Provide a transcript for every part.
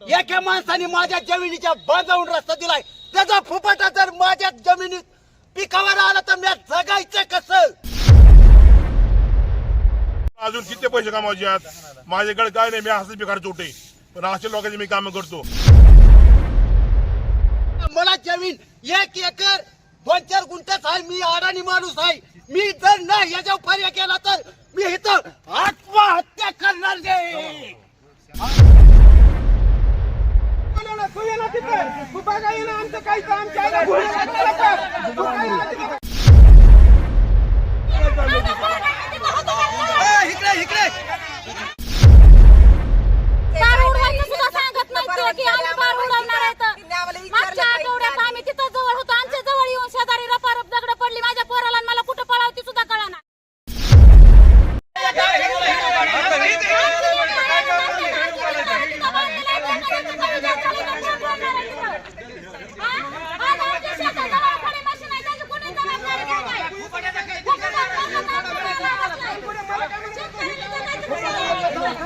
एका माणसाने माझ्या जमिनीच्या बांधावून रस्ता दिलाय. त्याचा फुफाटा जर माझ्या जमिनीत पिकावर आला तर मी जगायचं कसं? अजून किती पैसे कमावचे आहेत? माझ्याकडे काय नाही मी असंच बेकार चोटे पण अशा लोकांची मी कामं करतो. मला जमीन एक एकर दोन चार गुंठ्याच आहे मी अडाणी माणूस आहे. मी जर ना याच्यावर पर्याय केला तर मी इथं आत्महत्या करणार नाही तू ये ना आमचं काही काम आईला इकडे इकडे बार उडवायचं सुद्धा सांगत नाही ते की आम्ही बार उडवणार आहे तर. मागच्या आठवड्यात आम्ही तिथं जवळ होतो आमच्या जवळ येऊन शेजारी रपारप दगड पडली माझ्या पोराला आणि मला कुठं पळावती सुद्धा कळाना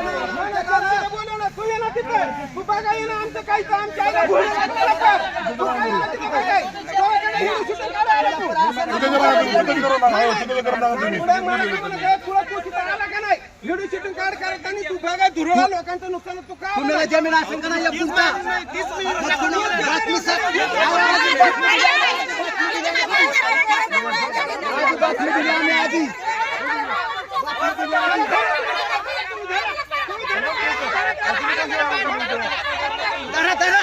बोलव ना, तू ये ना तिथं तू बघा ये ना आमचं काही काम आईला घोडे लागलेलं का? तू काय ना तिथं बघाय? गावाकडे येऊन shooting काढायला तू. कुठे करा कुठे करू नका हो, कुठे करू नका तुम्ही पुढे म्हणलं, ए, तुला तू तिथं आला का नाही? व्हिडिओ शूटिंग काढ करत आणि तू बघा धुरळा लोकांचं नुकसान तू का तुम्हाला जमीन असेल का नाही या पुढचा? बातमी सर बातमी दिली आम्ही आधी. धरा धरा.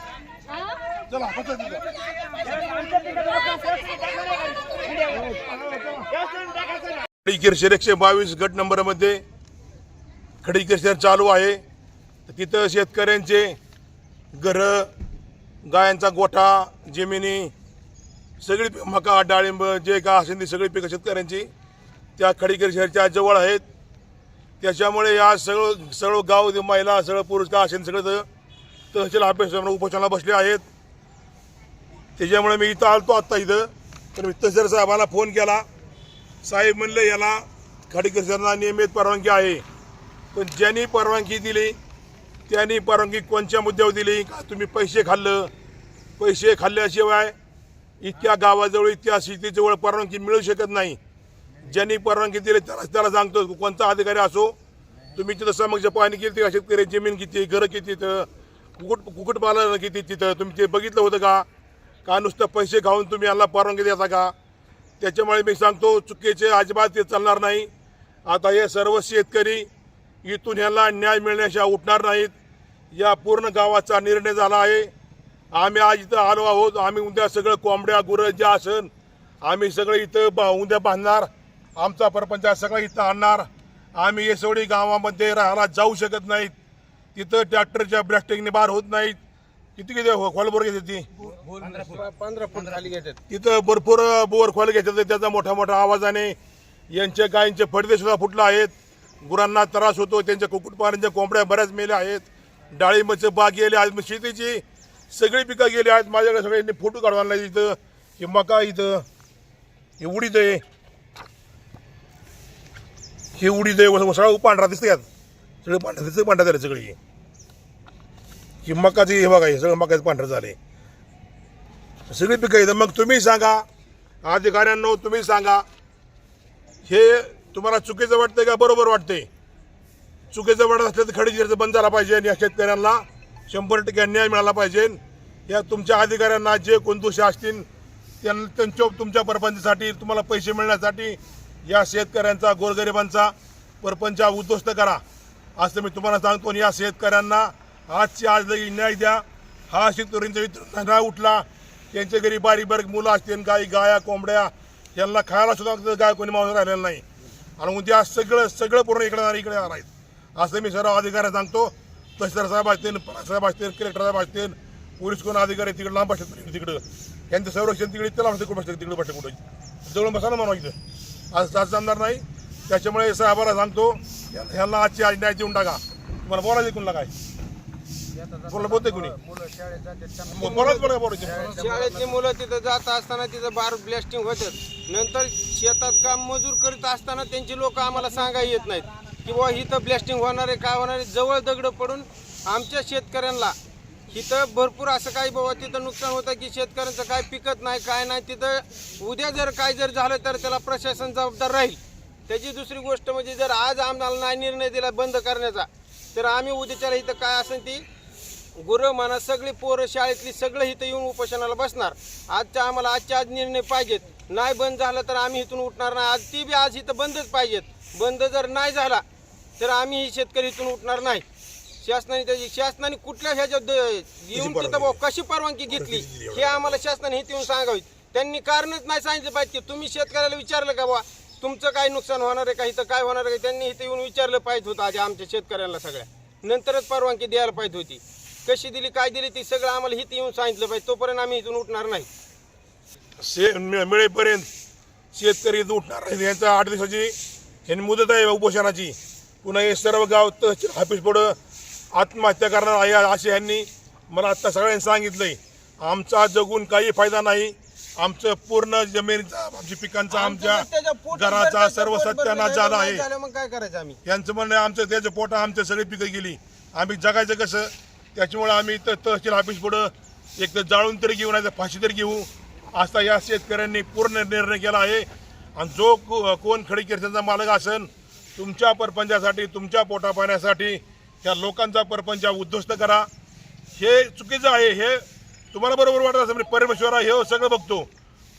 चला पचा शहर एकशे बावीस गट नंबरमध्ये मध्ये शहर चालू आहे. तर तिथं शेतकऱ्यांचे घरं गायांचा गोठा जमिनी सगळी मका डाळिंब जे का असेल ती सगळी पिकं शेतकऱ्यांची त्या खडीकीर शहरच्या जवळ आहेत. त्याच्यामुळे या सगळं सगळं गाव महिला सगळं पुरुष का असेल सगळं तर तहसील ऑफिसवर उपोषणाला बसले आहेत. त्याच्यामुळे मी इथं आलतो आत्ता इथं. तर मी तहसील साहेबांना फोन केला. साहेब म्हणलं याला खाडीकर सरना नियमित परवानगी आहे. पण ज्यांनी परवानगी दिली त्यांनी परवानगी कोणत्या मुद्द्यावर दिली? का तुम्ही पैसे खाल्लं? पैसे खाल्ल्याशिवाय इतक्या गावाजवळ इतक्या शेतीजवळ परवानगी मिळू शकत नाही. ज्यांनी परवानगी दिली त्याला त्याला सांगतो कोणता अधिकारी असो तुम्ही तिथं समक्ष पाणी किती शेतकरी जमीन किती घरं किती तर कुकुट कुकुटपालन किती तिथं? तुम्ही ते बघितलं होतं का? का नुसतं पैसे खाऊन तुम्ही यांना परवानगी देता का? त्याच्यामुळे मी सांगतो चुकीचे अजिबात ते चालणार नाही. आता हे सर्व शेतकरी इथून ह्यांना न्याय मिळण्याशिवाय उठणार नाहीत. या पूर्ण गावाचा निर्णय झाला आहे. आम्ही आज इथं आलो आहोत. आम्ही उद्या सगळं कोंबड्या गुरं जे असन आम्ही सगळं इथं बा उद्या बांधणार. आमचा परपंच सगळं इथं आणणार. आम्ही हे सगळी गावामध्ये राहायला जाऊ शकत नाहीत. तिथं ट्रॅक्टरच्या ब्रॅस्टिंगने बार होत नाहीत. किती किती खोलबोर घेते ती? तिथं भरपूर बोर खोल घेतात. त्याचा मोठा मोठा आवाजाने यांच्या गायींचे पडदे सुद्धा फुटले आहेत. गुरांना त्रास होतो. त्यांच्या कुक्कुटपालनच्या कोंबड्या बऱ्याच मेल्या आहेत. डाळिंबाचे बाग गेले आहेत. मग शेतीची सगळी पिकं गेली आहेत. माझ्याकडे सगळ्यांनी फोटो काढून आणला इथं. हे मका इथं. हे उडीद आहे. हे उडीद आहे. सगळं पांढरा दिसते यात सगळं पांढरं दिसतं पांढरा झालं सगळी ही. मकाची हे बघा हे सगळं मकाचं पांढरं झाले सगळी पिकं येतं मग तुम्ही सांगा अधिकाऱ्यांनो तुम्ही सांगा. हे तुम्हाला चुकीचं वाटतंय का बरोबर वाटतंय? चुकीचं वाटत असलं तर खडी जिरचं बंद झाला पाहिजे या शेतकऱ्यांना शंभर टक्के न्याय मिळाला पाहिजे. या तुमच्या अधिकाऱ्यांना जे कोण दोषी असतील त्यां- त्यांच्या तुमच्या परपंचासाठी तुम्हाला पैसे मिळण्यासाठी या शेतकऱ्यांचा गोरगरिबांचा परपंच उद्ध्वस्त करा. असं मी तुम्हाला सांगतो आणि या शेतकऱ्यांना आजची आज लगी न्याय द्या. हा शेतकऱ्यांचा विचार उठला. त्यांच्या घरी बारीक बारीक मुलं असतील गाई गाया कोंबड्या यांना खायला सुद्धा गाय कोणी माणूस राहिलेला नाही. आणि उद्या सगळं सगळं पूर्ण इकडे इकडे जाणार आहेत. असं मी सर्व अधिकाऱ्यांना सांगतो. तहसीलदार साहेब असतील साहेब असतील कलेक्टर साहेब असतील पोलीस कोण अधिकारी तिकडे लांब बसतात तिकडं यांचं संरक्षण तिकडे त्याला बसते कुठं बसतं तिकडे बसते कुठं? जवळून बसायला म्हणायचं. असं चालणार आज नाही. त्याच्यामुळे साहेबाला सांगतो ह्यांना आजची आज न्याय देऊन टाका. तुम्हाला बोलायचं कुणला काय? बोला बोलते कुणी. बोलाच बोला बोलायचं? शाळेतली मुलं तिथं जात असताना तिथं बार ब्लास्टिंग होतात नंतर शेतात काम मजूर करीत असताना त्यांची लोक आम्हाला सांगायला येत नाहीत. की बुवा इथं ब्लास्टिंग होणार आहे काय होणार आहे? जवळ दगड पडून आमच्या शेतकऱ्यांना इथं भरपूर असं काही बाबा तिथं नुकसान होतं की शेतकऱ्यांचं काय पिकत नाही काय नाही तिथं उद्या जर काय जर झालं तर त्याला प्रशासन जबाबदार राहील. त्याची दुसरी गोष्ट म्हणजे जर आज आम्हाला नाही निर्णय दिला बंद करण्याचा तर आम्ही उद्याच्याला इथं काय असेल ती गुरं म्हणा सगळी पोरं शाळेतली सगळं इथं येऊन उपोषणाला बसणार. आजच्या आम्हाला आजच्या आज निर्णय पाहिजेत. नाही बंद झालं तर आम्ही इथून उठणार नाही. आज ती बी आज इथं बंदच पाहिजेत. बंद जर नाही झाला तर आम्ही ही शेतकरी इथून उठणार नाही. शासनाने त्याची शासनाने कुठल्या ह्याच्यात द- येऊन तिथं कशी परवानगी घेतली हे आम्हाला शासनाने हे येऊन सांगावी त्यांनी कारणच नाही सांगितलं पाहिजे. की तुम्ही शेतकऱ्याला विचारलं का बुवा? तुमचं काय नुकसान होणार आहे का? इथं काय होणार आहे? का त्यांनी इथं येऊन विचारलं पाहिजे होतं आधी आमच्या शेतकऱ्यांना सगळ्या. नंतरच परवानगी द्यायला पाहिजे होती. कशी दिली काय दिली ती सगळं आम्हाला हित येऊन सांगितलं पाहिजे. तोपर्यंत आम्ही इथून उठणार नाही. शे मिळ- मिळेपर्यंत शेतकरी इथं उठणार नाही. यांचा आठ दिवसाची यांनी मुदत आहे उपोषणाची. पुन्हा हे सर्व गाव तहसील ऑफिस पुढं आत्महत्या करणार आहे असे यांनी मला आत्ता सगळ्यांनी सांगितलंय. आमचा जगून काही फायदा नाही. आमचं पूर्ण जमिनीचा आमच्या पिकांचा आमच्या घराचा सर्व सत्यानाश झाला आहे. मग काय करायचं आम्ही? यांचं म्हणणं आहे आमचं त्याचं पोटा आमच्या सगळी पिकं गेली. आम्ही जगायचं कसं? त्याच्यामुळे आम्ही इथं तहसील ऑफिस पुढं एक तर जाळून तरी घेऊ नाही तर फाशी तरी घेऊ. असा या शेतकऱ्यांनी पूर्ण निर्णय केला आहे. आणि जो को- कोण खडी कीर्तनचा मालक असेल तुमच्या परपंचासाठी तुमच्या पोटा पाण्यासाठी त्या लोकांचा परपंच उद्ध्वस्त करा. हे चुकीचं आहे हे तुम्हाला बरोबर वाटत असेल म्हणजे परमेश्वरा हे हो सगळं बघतो.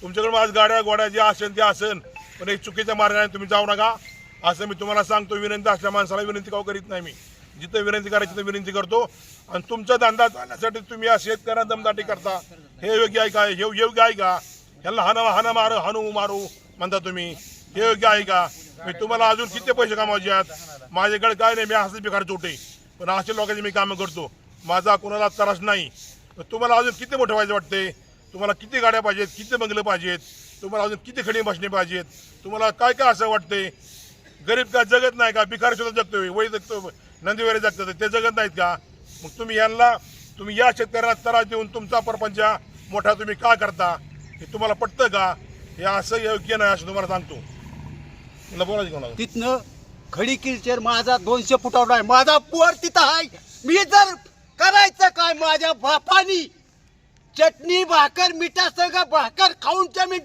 तुमच्याकडं आज गाड्या गोड्या जे असेल ते असेल. पण एक चुकीच्या मार्गाने तुम्ही जाऊ नका. असं मी तुम्हाला सांगतो विनंती असल्या माणसाला विनंती का करीत नाही मी. जिथं विनंती करायची तिथं विनंती करतो. आणि तुमचा धंदा चालण्यासाठी तुम्ही या शेतकऱ्यांना दमदाटी करता. हे योग्य आहे का हे योग्य आहे का ह्यांना हाना हाना मारू हानू मारू म्हणता तुम्ही. हे योग्य आहे का मी तुम्हाला अजून किती पैसे कमावायचे आहेत? माझ्याकडे काय नाही मी असंच बेकार चोटे पण अशा लोकांची मी कामं करतो. माझा कोणाला त्रास नाही. तर तुम्हाला अजून किती मोठं व्हायचं वाटते तुम्हाला किती गाड्या पाहिजेत? किती बंगले पाहिजेत? तुम्हाला अजून किती खडी बसणे पाहिजेत? तुम्हाला काय काय असं वाटते गरीब का जगत नाही का? भिकारी सुद्धा जगतोय. वय जगतो नंदी वगैरे जगतात. ते जगत नाहीत का? मग तुम्ही यांना तुम्ही या शेतकऱ्याला त्रास देऊन तुमचा परपंच मोठा तुम्ही का करता? हे तुम्हाला पटतं का? हे असं योग्य नाही असं तुम्हाला सांगतो. बोलायचं तिथनं खडी किलचेर माझा दोनशे फुटावर आहे. माझा पोर तिथं आहे. मी जर करायचं काय माझ्या बापानी? चटणी भाकर मिठा सगळं भाकर खाऊन जमीन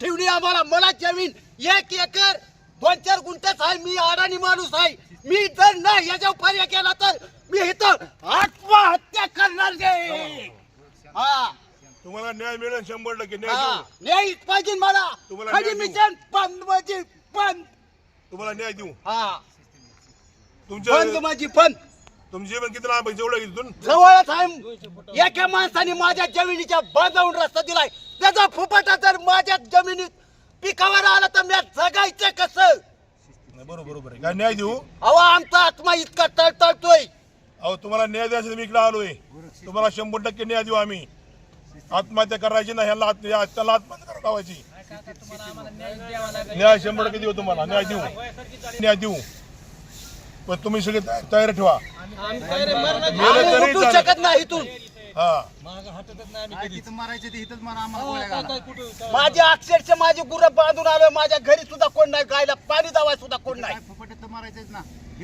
ठेवली आम्हाला. मला जमीन एक एकर दोन चार गुंठच आहे. मी अडाणी माणूस आहे. मी जर ना याच्यावर पर्याय केला तर मी इथं आत्महत्या करणार आहे. हा. तुम्हाला न्याय मिळेल शंभर टक्के. न्याय हा. देऊ. पाहिजे मला. तुम्हाला खडी न्याय देऊ. मिशन बंद म्हणजे बंद. तुम्हाला न्याय देऊ. हा. तुमच्या माझी बंद. तुमचे जीवन किती लांब आहे जेवढं आहे तिथून जवळच आहे एका माणसाने माझ्या जमिनीच्या बांधावून रस्ता दिलाय. त्याचा फुफाटा जर माझ्या जमिनीत पिकावर आला तर मी जगायचं कसं? नाही, बरोबर बरोबर आहे. काय न्याय देऊ? अहो आमचा आत्मा इतका तळतळतोय. अहो तुम्हाला न्याय द्यायचं तर मी इकडे आलोय. तुम्हाला शंभर टक्के न्याय देऊ आम्ही. आत्महत्या करायची नाही ह्याला आत्म- या- त्याला आत्महत्या करायला लावायची. न्याय शंभर टक्के देऊ तुम्हाला. न्याय देऊ. न्याय देऊ. पण तुम्ही सगळे तया- तयारी ठेवा. गेलं आम्ही तरी उठू चालेल. शकत नाही इथून. हा. माझी अक्षरशः माझी गुरं बांधून आलोय माझ्या घरी सुद्धा कोण नाही गायला पाणी दावाय सुद्धा कोण नाही.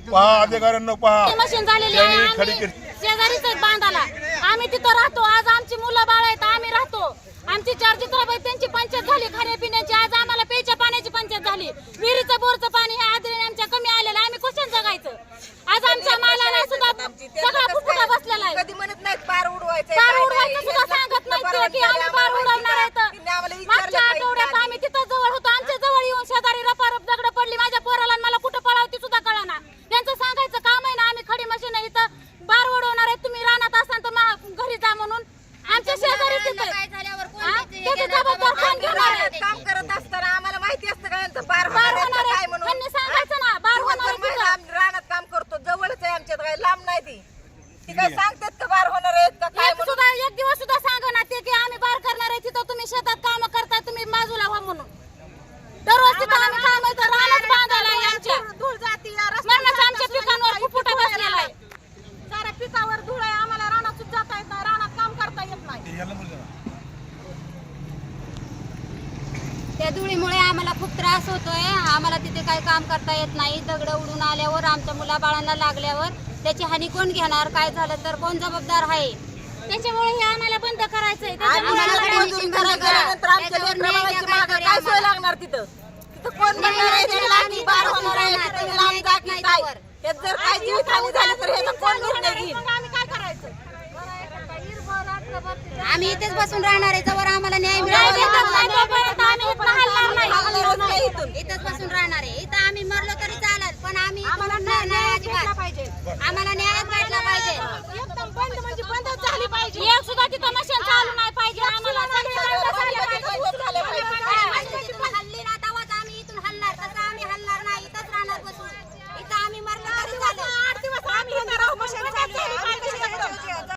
पहा अधिकाऱ्यांना पहा. मशीन झालेली आहे त्यांनी खडी आम्ही केली शेजारीच आहेत बांधाला. आम्ही तिथं राहतो आज आमची मुलं बाळ आहेत आम्ही राहतो. आमची चार चित्राबाई त्यांची पंचायत झाली खाण्यापिण्याची आज आम्हाला प्यायच्या पाण्याची पंचायत झाली. विहिरीचं बोरचं पाणी हे आदरीने आमच्या कमी आलेलं सांगायचं? आज आमच्या मालाला सुद्धा सगळा फुफुटा बसलेला आहे. कधी म्हणत नाहीत पार उडवायचं पार उडवायचं सुद्धा सांगत नाही की आम्ही पार उडवणार आहेत. मागच्या आठवड्यात आम्ही तिथं जवळ होतो. आमच्या जवळ येऊन शेजारी रपारप दगड पडली. माझ्या पोराला मला कुठं पळावती सुद्धा कळना. त्यांचं सांगायचं काम आहे ना आम्ही खडी मशीन इथं बार उडवणार आहे तुम्ही रानात असाल तर घरी जा म्हणून. आमच्या शेजारी तिथं. काम करत असतात काय सांगतात का बार होणार आहेत का काय एक म्हणून सुद्धा एक दिवस सुद्धा सांगा ना ते की आम्ही बार करणार आहे तिथं तुम्ही शेतात काम करताय तुम्ही बाजूला व्हा म्हणून. दररोज तिथं आम्ही काम रानच बांधायला आहे आमच्या धूळ जाती या म्हणूनच आमच्या पिकांवर फुफुटा बसलेला आहे. साऱ्या पिकावर धूळ आहे आम्हाला रानात जाता येत नाही रानात काम करता येत नाही. त्या धुळीमुळे आम्हाला खूप त्रास होतोय. आम्हाला तिथे काही काम करता येत नाही. दगड उडून आल्यावर आमच्या मुलाबाळांना लागल्यावर त्याची हानी कोण घेणार काय झालं तर कोण जबाबदार आहे त्याच्यामुळे हे आम्हाला बंद करायचंय त्याच्यामुळे आम्हाला आम्हाला मजुरी मजुरी बंद करायला करा. गेल्यानंतर आमच्या त्याच्यावर लेकरं न्याय बाळाची द्या मागं काहीतरी काय सोय आम्हाला. लागणार तिथं तिथं कोण म्हणणार आहे आम्ही बार होणार आहे न्याय तुम्ही द्या, लांब जा की न्याय काय द्या. यात जर काय जीवितहानी झाली तर ह्याचा कोण निर्णय घेईल आम्ही काय करायचं आम्ही इथेच बसून राहणार आहे जवळ आम्हाला न्याय न्याय मिळाला भेटत नाही तोपर्यंत आम्ही इथनं हलणार नाही हलणारच नाही इथून इथंच बसून राहणार आहे इथं आम्ही मरलो तरी चालत पण आम्ही अजिबात आम्हाला न्यायच भेटला पाहिजे. एकदम बंद म्हणजे बंदच झाली पाहिजे.